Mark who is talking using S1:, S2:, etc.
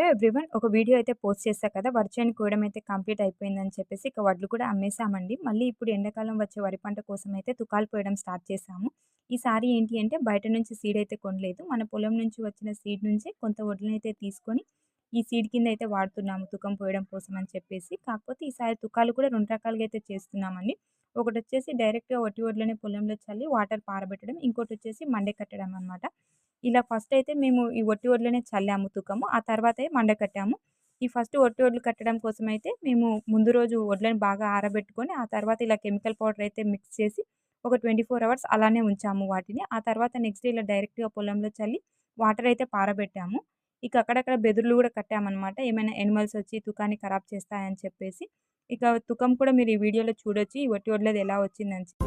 S1: Hello everyone ఒక video అయితే post చేశా కదా వరి కోయడం అయితే కంప్లీట్ అయిపోయిందని చెప్పేసి ఇక వడ్లు కూడా అమ్మేసామండి మళ్ళీ ఇప్పుడు ఎండాకాలం వచ్చే వరి పంట కోసం అయితే తుకాలు పోయడం స్టార్ట్ చేసాము ఈసారి ఏంటి అంటే బయట నుంచి సీడ్ అయితే కొనలేదు. మన పొలం నుంచి వచ్చిన సీడ్ నుంచే కొంత వడ్లను అయితే తీసుకొని ఈ సీడ్ కింద అయితే వాడుతున్నాము తుకం పోయడం కోసం అని చెప్పేసి. కాకపోతే ఈసారి తుకాలు కూడా రెండు రకాలుగా అయితే చేస్తున్నామండి. ఒకటి వచ్చేసి డైరెక్ట్గా ఒట్టి వడ్లని పొలంలో చల్లి వాటర్ పారబెట్టడం ఇంకోటి వచ్చేసి మండే కట్టడం అనమాట ఇలా ఫస్ట్ అయితే మేము ఈ ఒట్టి వడ్లనే చల్లాము తుకము. ఆ తర్వాత మండ కట్టాము. ఈ ఫస్ట్ ఒట్టి వడ్లు కట్టడం కోసం అయితే మేము ముందు రోజు వడ్లను బాగా ఆరబెట్టుకొని ఆ తర్వాత ఇలా కెమికల్ పౌడర్ అయితే మిక్స్ చేసి ఒక ట్వంటీ ఫోర్ అవర్స్ అలానే ఉంచాము వాటిని. ఆ తర్వాత నెక్స్ట్ డే ఇలా డైరెక్ట్గా పొలంలో చల్లి వాటర్ అయితే పారబెట్టాము. ఇక అక్కడక్కడ బెదురులు కూడా కట్టామన్నమాట. ఏమైనా ఎనిమల్స్ వచ్చి తుకాన్ని ఖరాబ్ చేస్తాయని చెప్పేసి. ఇక తుకం కూడా మీరు ఈ వీడియోలో చూడొచ్చు. ఈ ఒట్టి ఒడ్లది ఎలా వచ్చిందని చెప్పి.